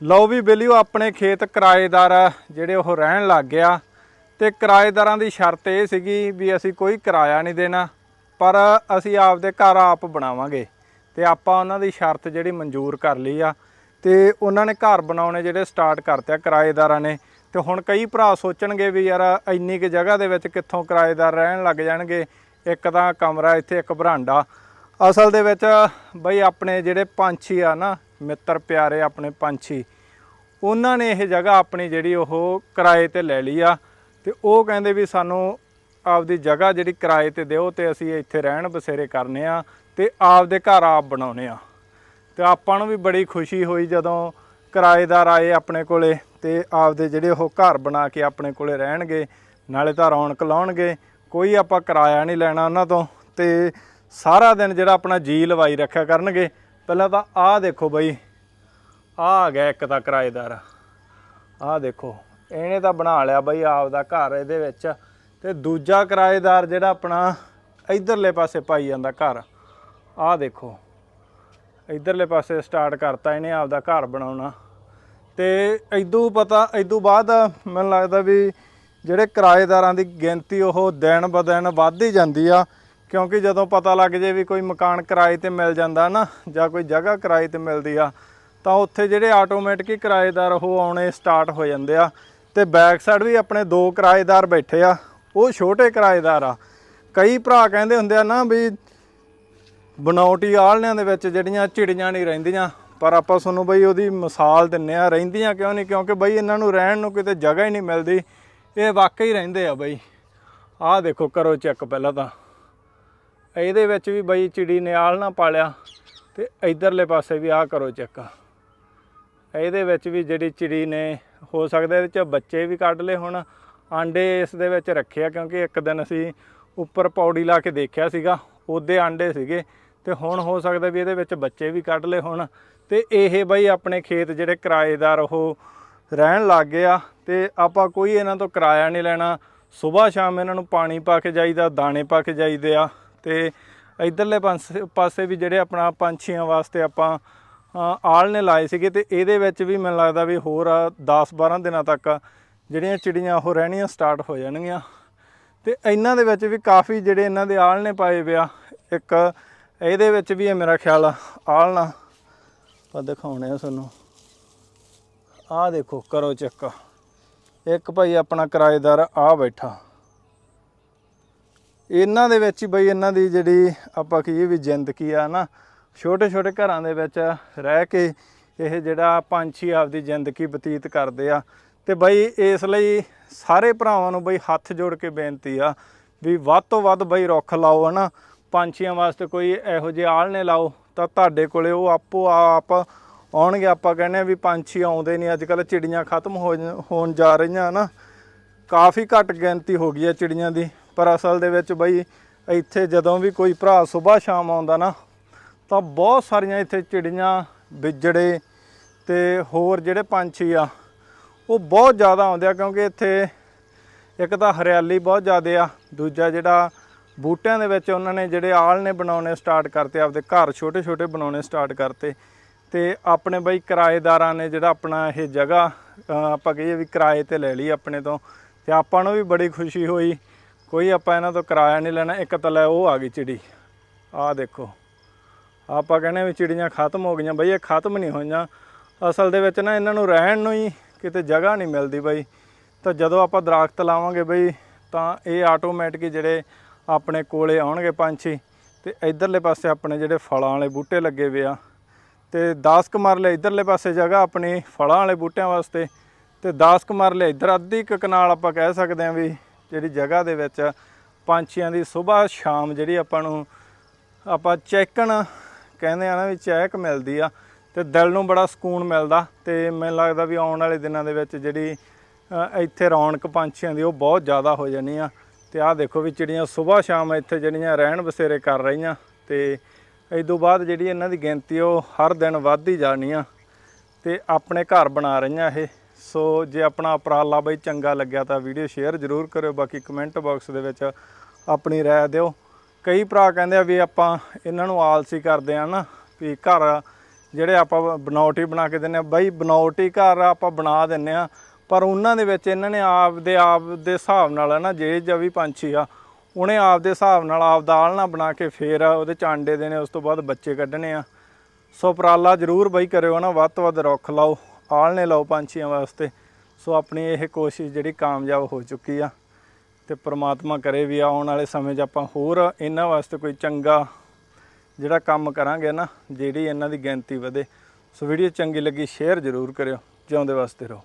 ਲਓ ਵੀ ਬੇਲੀਓ, ਆਪਣੇ ਖੇਤ ਕਿਰਾਏਦਾਰ ਜਿਹੜੇ ਉਹ ਰਹਿਣ ਲੱਗ ਗਿਆ। ਤੇ ਕਿਰਾਏਦਾਰਾਂ ਦੀ ਸ਼ਰਤ ਇਹ ਸੀਗੀ ਵੀ ਅਸੀਂ ਕੋਈ ਕਿਰਾਇਆ ਨਹੀਂ ਦੇਣਾ, ਪਰ ਅਸੀਂ ਆਪਦੇ ਘਰ ਆਪ ਬਣਾਵਾਂਗੇ। ਤੇ ਆਪਾਂ ਉਹਨਾਂ ਦੀ ਸ਼ਰਤ ਜਿਹੜੀ ਮਨਜ਼ੂਰ ਕਰ ਲਈ ਆ। ਤੇ ਉਹਨਾਂ ਨੇ ਘਰ ਬਣਾਉਣੇ ਜਿਹੜੇ ਸਟਾਰਟ ਕਰਤੇ ਆ ਕਿਰਾਏਦਾਰਾਂ ਨੇ। ਤੇ ਹੁਣ ਕਈ ਭਰਾ ਸੋਚਣਗੇ ਵੀ ਯਾਰ ਇੰਨੀ ਕਿ ਜਗ੍ਹਾ ਦੇ ਵਿੱਚ ਕਿੱਥੋਂ ਕਿਰਾਏਦਾਰ ਰਹਿਣ ਲੱਗ ਜਾਣਗੇ। ਇੱਕ ਤਾਂ ਕਮਰਾ ਇੱਥੇ, ਇੱਕ ਬਰਾਂਡਾ। ਅਸਲ ਦੇ ਵਿੱਚ ਬਈ ਆਪਣੇ ਜਿਹੜੇ ਪੰਛੀ ਆ ਨਾ ਮਿੱਤਰ ਪਿਆਰੇ ਆਪਣੇ ਪੰਛੀ, ਉਹਨਾਂ ਨੇ ਇਹ ਜਗ੍ਹਾ ਆਪਣੀ ਜਿਹੜੀ ਉਹ ਕਿਰਾਏ ਤੇ ਲੈ ਲਈ ਆ ਤੇ ਉਹ ਕਹਿੰਦੇ ਵੀ ਸਾਨੂੰ ਆਪਦੀ ਜਗ੍ਹਾ ਜਿਹੜੀ ਕਿਰਾਏ ਤੇ ਦਿਓ ਤੇ ਅਸੀਂ ਇੱਥੇ ਰਹਿਣ ਬਸੇਰੇ ਕਰਨੇ ਆ ਤੇ ਆਪਦੇ ਘਰ ਆਪ ਬਣਾਉਨੇ ਆ। ਤੇ ਆਪਾਂ ਨੂੰ ਵੀ ਬੜੀ ਖੁਸ਼ੀ ਹੋਈ ਜਦੋਂ ਕਿਰਾਏਦਾਰ ਆਏ ਆਪਣੇ ਕੋਲੇ ਤੇ ਆਪਦੇ ਜਿਹੜੇ ਉਹ ਘਰ ਬਣਾ ਕੇ ਆਪਣੇ ਕੋਲੇ ਰਹਿਣਗੇ, ਨਾਲੇ ਤਾਂ ਰੌਣਕ ਲਾਉਣਗੇ, ਕੋਈ ਆਪਾਂ ਕਿਰਾਇਆ ਨਹੀਂ ਲੈਣਾ ਉਹਨਾਂ ਤੋਂ ਤੇ ਸਾਰਾ ਦਿਨ ਜਿਹੜਾ ਆਪਣਾ ਜੀ ਲਵਾਈ ਰੱਖਿਆ ਕਰਨਗੇ। ਪਹਿਲਾਂ ਤਾਂ ਆਹ ਦੇਖੋ ਬਈ, ਆਹ ਆ ਗਿਆ ਇੱਕ ਤਾਂ ਕਿਰਾਏਦਾਰ। ਆਹ ਦੇਖੋ, ਇਹਨੇ ਤਾਂ ਬਣਾ ਲਿਆ ਬਈ ਆਪਦਾ ਘਰ ਇਹਦੇ ਵਿੱਚ ਤੇ ਦੂਜਾ ਕਿਰਾਏਦਾਰ ਜਿਹੜਾ ਆਪਣਾ ਇਧਰਲੇ ਪਾਸੇ ਪਾਈ ਜਾਂਦਾ ਘਰ। ਆਹ ਦੇਖੋ, ਇਧਰਲੇ ਪਾਸੇ ਸਟਾਰਟ ਕਰਤਾ ਇਹਨੇ ਆਪਦਾ ਘਰ ਬਣਾਉਣਾ। ਤੇ ਇਦੋਂ ਪਤਾ ਇਦੋਂ ਬਾਅਦ ਮੈਨੂੰ ਲੱਗਦਾ ਵੀ ਜਿਹੜੇ ਕਿਰਾਏਦਾਰਾਂ ਦੀ ਗਿਣਤੀ ਉਹ ਦਿਨ ਬ ਦਿਨ ਵੱਧਦੀ ਜਾਂਦੀ ਆ। ਕਿਉਂਕਿ ਜਦੋਂ ਪਤਾ ਲੱਗ ਜੇ ਵੀ ਕੋਈ ਮਕਾਨ ਕਿਰਾਏ ਤੇ ਮਿਲ ਜਾਂਦਾ ਨਾ, ਜਾਂ ਕੋਈ ਜਗ੍ਹਾ ਕਿਰਾਏ ਤੇ ਮਿਲਦੀ ਆ, ਤਾਂ ਉੱਥੇ ਜਿਹੜੇ ਆਟੋਮੈਟਿਕ ਹੀ ਕਿਰਾਏਦਾਰ ਉਹ ਆਉਣੇ ਸਟਾਰਟ ਹੋ ਜਾਂਦੇ ਆ। ਤੇ ਬੈਕ ਸਾਈਡ ਵੀ ਆਪਣੇ ਦੋ ਕਿਰਾਏਦਾਰ ਬੈਠੇ ਆ, ਉਹ ਛੋਟੇ ਕਿਰਾਏਦਾਰ ਆ। ਕਈ ਭਰਾ ਕਹਿੰਦੇ ਹੁੰਦੇ ਆ ਨਾ ਵੀ ਬਣਾਉਟੀ ਆਲਣਿਆਂ ਦੇ ਵਿੱਚ ਜਿਹੜੀਆਂ ਚਿੜੀਆਂ ਨਹੀਂ ਰਹਿੰਦੀਆਂ, ਪਰ ਆਪਾਂ ਤੁਹਾਨੂੰ ਬਈ ਉਹਦੀ ਮਿਸਾਲ ਦਿੰਨੇ ਆ, ਰਹਿੰਦੀਆਂ ਕਿਉਂ ਨਹੀਂ? ਕਿਉਂਕਿ ਬਈ ਇਹਨਾਂ ਨੂੰ ਰਹਿਣ ਨੂੰ ਕਿਤੇ ਜਗ੍ਹਾ ਹੀ ਨਹੀਂ ਮਿਲਦੀ, ਇਹ ਵਾਕਈ ਰਹਿੰਦੇ ਆ ਬਈ। ਆਹ ਦੇਖੋ ਕਰੋ ਚੈੱਕ ਪਹਿਲਾਂ ਤਾਂ। ਇਹਦੇ ਵਿੱਚ ਵੀ ਬਈ ਚਿੜੀ ਨੇ ਆਲਣਾ ਪਾਲਿਆ ਤੇ ਇਧਰਲੇ ਪਾਸੇ ਵੀ ਆਹ ਕਰੋ ਚੈੱਕ। ਇਹਦੇ ਵਿੱਚ ਵੀ ਜਿਹੜੀ ਚਿੜੀ ਨੇ, ਹੋ ਸਕਦਾ ਇਹਦੇ ਚ ਬੱਚੇ ਵੀ ਕੱਢ ਲਏ ਹੁਣ। ਆਂਡੇ ਇਸ ਦੇ ਵਿੱਚ ਰੱਖਿਆ ਕਿਉਂਕਿ ਇੱਕ ਦਿਨ ਅਸੀਂ ਉੱਪਰ ਪੌੜੀ ਲਾ ਕੇ ਦੇਖਿਆ ਸੀਗਾ, ਉਹਦੇ ਆਂਡੇ ਸੀਗੇ। ਤੇ ਹੁਣ ਹੋ ਸਕਦਾ ਵੀ ਇਹਦੇ ਵਿੱਚ ਬੱਚੇ ਵੀ ਕੱਢ ਲਏ ਹੁਣ। ਤੇ ਇਹ ਬਈ ਆਪਣੇ ਖੇਤ ਜਿਹੜੇ ਕਿਰਾਏਦਾਰ ਉਹ ਰਹਿਣ ਲੱਗ ਗਏ ਆ ਤੇ ਆਪਾਂ ਕੋਈ ਇਹਨਾਂ ਤੋਂ ਕਿਰਾਇਆ ਨਹੀਂ ਲੈਣਾ। ਸਵੇਰ ਸ਼ਾਮ ਇਹਨਾਂ ਨੂੰ ਪਾਣੀ ਪਾ ਕੇ ਜਾਈਦਾ, ਦਾਣੇ ਪਾ ਕੇ ਜਾਈਦੇ ਆ। ਤੇ ਇਧਰਲੇ ਪਾਸੇ ਪਾਸੇ ਵੀ ਜਿਹੜੇ ਆਪਣਾ ਪੰਛੀਆਂ ਵਾਸਤੇ ਆਪਾਂ ਆਲ਼ ਨੇ ਲਾਏ ਸੀਗੇ ਤੇ ਇਹਦੇ ਵਿੱਚ ਵੀ ਮੈਨੂੰ ਲੱਗਦਾ ਵੀ ਹੋਰ 10-12 ਦਿਨਾਂ ਤੱਕ ਜਿਹੜੀਆਂ ਚਿੜੀਆਂ ਉਹ ਰਹਿਣੀਆਂ ਸਟਾਰਟ ਹੋ ਜਾਣਗੀਆਂ। ਤੇ ਇਹਨਾਂ ਦੇ ਵਿੱਚ ਵੀ ਕਾਫੀ ਜਿਹੜੇ ਇਹਨਾਂ ਦੇ ਆਲਣੇ ਪਾਏ ਪਿਆ ਇੱਕ ਇਹਦੇ ਵਿੱਚ ਵੀ ਹੈ ਮੇਰਾ ਖਿਆਲ ਆਲਣਾ ਆ ਦਿਖਾਉਣੇ ਆ ਤੁਹਾਨੂੰ। ਆਹ ਦੇਖੋ, ਕਰੋ ਚੈੱਕ। ਇੱਕ ਭਾਈ ਆਪਣਾ ਕਿਰਾਏਦਾਰ ਆ ਬੈਠਾ। ਇਹਨਾਂ ਦੇ ਵਿੱਚ ਬਈ ਇਹਨਾਂ ਦੀ ਜਿਹੜੀ ਆਪਾਂ ਕਹੀਏ ਵੀ ਜ਼ਿੰਦਗੀ ਆ ਨਾ, ਛੋਟੇ ਛੋਟੇ ਘਰਾਂ ਦੇ ਵਿੱਚ ਰਹਿ ਕੇ ਇਹ ਜਿਹੜਾ ਪੰਛੀ ਆਪਦੀ ਜ਼ਿੰਦਗੀ ਬਤੀਤ ਕਰਦੇ ਆ। ਤੇ ਬਈ ਇਸ ਲਈ ਸਾਰੇ ਭਰਾਵਾਂ ਨੂੰ ਬਈ ਹੱਥ ਜੋੜ ਕੇ ਬੇਨਤੀ ਆ ਵੀ ਵੱਧ ਤੋਂ ਵੱਧ ਬਈ ਰੁੱਖ ਲਾਓ ਹਨਾ। ਪੰਛੀਆਂ ਵਾਸਤੇ ਕੋਈ ਇਹੋ ਜਿਹੇ ਆਲਣੇ ਲਾਓ, ਤਾਂ ਤੁਹਾਡੇ ਕੋਲੇ ਉਹ ਆਪੋ ਆਪ ਆਉਣਗੇ। ਆਪਾਂ ਕਹਿੰਦੇ ਆ ਵੀ ਪੰਛੀ ਆਉਂਦੇ ਨਹੀਂ ਅੱਜ ਕੱਲ ਚਿੜੀਆਂ ਖਤਮ ਹੋਣ ਜਾ ਰਹੀਆਂ ਹਨਾ। ਕਾਫੀ ਘੱਟ ਗਿਣਤੀ ਹੋ ਗਈ ਹੈ ਚਿੜੀਆਂ ਦੀ। ਪਰ ਅਸਲ ਦੇ ਵਿੱਚ ਬਈ ਇੱਥੇ ਜਦੋਂ ਵੀ ਕੋਈ ਭਰਾ ਸਵੇਰ ਸ਼ਾਮ ਆਉਂਦਾ ਨਾ, ਤਾਂ ਬਹੁਤ ਸਾਰੀਆਂ ਇੱਥੇ ਚਿੜੀਆਂ ਵਿਜੜੇ ਤੇ ਹੋਰ ਜਿਹੜੇ ਪੰਛੀ ਆ, ਉਹ ਬਹੁਤ ਜ਼ਿਆਦਾ ਆਉਂਦੇ ਆ ਕਿਉਂਕਿ ਇੱਥੇ ਇੱਕ ਤਾਂ ਹਰਿਆਲੀ ਬਹੁਤ ਜ਼ਿਆਦਾ ਆ, ਦੂਜਾ ਜਿਹੜਾ ਬੂਟਿਆਂ ਦੇ ਵਿੱਚ ਉਹਨਾਂ ਨੇ ਜਿਹੜੇ ਆਲ਼ ਨੇ ਬਣਾਉਣੇ ਸਟਾਰਟ ਕਰਤੇ, ਆਪਦੇ ਘਰ ਛੋਟੇ ਛੋਟੇ ਬਣਾਉਣੇ ਸਟਾਰਟ ਕਰਤੇ ਤੇ ਆਪਣੇ ਬਈ ਕਿਰਾਏਦਾਰਾਂ ਨੇ ਜਿਹੜਾ ਆਪਣਾ ਇਹ ਜਗ੍ਹਾ ਆਪਾਂ ਕਹੀਏ ਵੀ ਕਿਰਾਏ ਤੇ ਲੈ ਲਈ ਆਪਣੇ ਤੋਂ ਤੇ ਆਪਾਂ ਨੂੰ ਵੀ ਬੜੀ ਖੁਸ਼ੀ ਹੋਈ ਕੋਈ ਆਪਾਂ ਇਹਨਾਂ ਤੋਂ ਕਿਰਾਇਆ ਨਹੀਂ ਲੈਣਾ, ਇੱਕ ਤਾਂ ਲੈ ਉਹ ਆ ਗਈ ਚਿੜੀ। ਆਹ ਦੇਖੋ, ਆਪਾਂ ਕਹਿੰਦੇ ਵੀ ਚਿੜੀਆਂ ਖਤਮ ਹੋ ਗਈਆਂ ਬਈ, ਇਹ ਖਤਮ ਨਹੀਂ ਹੋਈਆਂ। ਅਸਲ ਦੇ ਵਿੱਚ ਨਾ ਇਹਨਾਂ ਨੂੰ ਰਹਿਣ ਨੂੰ ਹੀ ਕਿਤੇ ਜਗ੍ਹਾ ਨਹੀਂ ਮਿਲਦੀ ਬਈ। ਤਾਂ ਜਦੋਂ ਆਪਾਂ ਦਰਖਤ ਲਾਵਾਂਗੇ ਬਈ, ਤਾਂ ਇਹ ਆਟੋਮੈਟਿਕ ਜਿਹੜੇ ਆਪਣੇ ਕੋਲੇ ਆਉਣਗੇ ਪੰਛੀ। ਤੇ ਇਧਰਲੇ ਪਾਸੇ ਆਪਣੇ ਜਿਹੜੇ ਫਲਾਂ ਵਾਲੇ ਬੂਟੇ ਲੱਗੇ ਵੇ ਆ। ਤੇ 10 ਕੁ ਮਰਲੇ ਇਧਰਲੇ ਪਾਸੇ ਜਗ੍ਹਾ ਆਪਣੀ ਫਲਾਂ ਵਾਲੇ ਬੂਟਿਆਂ ਵਾਸਤੇ। ਤੇ 10 ਕੁ ਮਰਲੇ ਇਧਰ ਅੱਧੀ ਕੁ ਕਨਾਲ ਆਪਾਂ ਕਹਿ ਸਕਦੇ ਹਾਂ ਵੀ ਜਿਹੜੀ ਜਗ੍ਹਾ ਦੇ ਵਿੱਚ ਪੰਛੀਆਂ ਦੀ ਸਵੇਰ ਸ਼ਾਮ ਜਿਹੜੀ ਆਪਾਂ ਨੂੰ, ਆਪਾਂ ਚੈੱਕਣ ਕਹਿੰਦੇ ਆ ਨਾ ਵੀ ਚਹਿਕ ਮਿਲਦੀ ਆ, ਤੇ ਦਿਲ ਨੂੰ ਬੜਾ ਸਕੂਨ ਮਿਲਦਾ, ਤੇ ਮੈਨੂੰ ਲੱਗਦਾ ਵੀ ਆਉਣ ਵਾਲੇ ਦਿਨਾਂ ਦੇ ਵਿੱਚ ਜਿਹੜੀ ਇੱਥੇ ਰੌਣਕ ਪੰਛੀਆਂ ਦੀ ਉਹ ਬਹੁਤ ਜ਼ਿਆਦਾ ਹੋ ਜਾਣੀ ਆ। ਤੇ ਆਹ ਦੇਖੋ ਵੀ ਚਿੜੀਆਂ ਸਵੇਰ ਸ਼ਾਮ ਇੱਥੇ ਜਿਹੜੀਆਂ ਰਹਿਣ ਬਸੇਰੇ ਕਰ ਰਹੀਆਂ, ਤੇ ਇਸ ਤੋਂ ਬਾਅਦ ਜਿਹੜੀ ਇਹਨਾਂ ਦੀ ਗਿਣਤੀ ਉਹ ਹਰ ਦਿਨ ਵੱਧਦੀ ਜਾਣੀ ਆ, ਤੇ ਆਪਣੇ ਘਰ ਬਣਾ ਰਹੀਆਂ ਇਹ। ਸੋ ਜੇ ਆਪਣਾ ਉਪਰਾਲਾ ਬਈ ਚੰਗਾ ਲੱਗਿਆ ਤਾਂ ਵੀਡੀਓ ਸ਼ੇਅਰ ਜ਼ਰੂਰ ਕਰਿਓ, ਬਾਕੀ ਕਮੈਂਟ ਬਾਕਸ ਦੇ ਵਿੱਚ ਆਪਣੀ ਰਾਏ ਦਿਓ। ਕਈ ਭਰਾ ਕਹਿੰਦੇ ਆ ਵੀ ਆਪਾਂ ਇਹਨਾਂ ਨੂੰ ਆਲਸੀ ਕਰਦੇ ਆ ਨਾ, ਵੀ ਘਰ ਜਿਹੜੇ ਆਪਾਂ ਬਨਾਵਟੀ ਬਣਾ ਕੇ ਦਿੰਨੇ ਆ ਬਈ ਬਨਾਵਟੀ ਘਰ ਆਪਾਂ ਬਣਾ ਦਿੰਨੇ ਆ ਪਰ ਉਹਨਾਂ ਦੇ ਵਿੱਚ ਇਹਨਾਂ ਨੇ ਆਪ ਦੇ ਆਪ ਦੇ ਹਿਸਾਬ ਨਾਲ ਹੈ ਨਾ, ਜੇ ਜਵੀ ਪੰਛੀ ਆ, ਉਹਨੇ ਆਪ ਦੇ ਹਿਸਾਬ ਨਾਲ ਆਪ ਦਾ ਆਲਣਾ ਬਣਾ ਕੇ ਫੇਰ ਉਹਦੇ ਚ ਆਂਡੇ ਦੇਣੇ, ਉਸ ਤੋਂ ਬਾਅਦ ਬੱਚੇ ਕੱਢਣੇ ਆ। ਸੋ ਉਪਰਾਲਾ ਜ਼ਰੂਰ ਬਈ ਕਰਿਓ ਨਾ, ਵੱਧ ਤੋਂ ਵੱਧ ਰੁੱਖ ਲਾਓ। ਆਲਣੇ ਲਾਓ ਪੰਛੀਆਂ ਵਾਸਤੇ। ਸੋ ਆਪਣੀ ਇਹ ਕੋਸ਼ਿਸ਼ ਜਿਹੜੀ ਕਾਮਯਾਬ ਹੋ ਚੁੱਕੀ ਆ ਤੇ ਪ੍ਰਮਾਤਮਾ ਕਰੇ ਵੀ ਆਉਣ ਵਾਲੇ ਸਮੇਂ 'ਚ ਆਪਾਂ ਹੋਰ ਇਹਨਾਂ ਵਾਸਤੇ ਕੋਈ ਚੰਗਾ ਜਿਹੜਾ ਕੰਮ ਕਰਾਂਗੇ ਨਾ, ਜਿਹੜੀ ਇਹਨਾਂ ਦੀ ਗਿਣਤੀ ਵਧੇ। ਸੋ ਵੀਡੀਓ ਚੰਗੀ ਲੱਗੀ, ਸ਼ੇਅਰ ਜ਼ਰੂਰ ਕਰਿਓ। ਜਿਉਂਦੇ ਵਾਸਤੇ ਰਹੋ।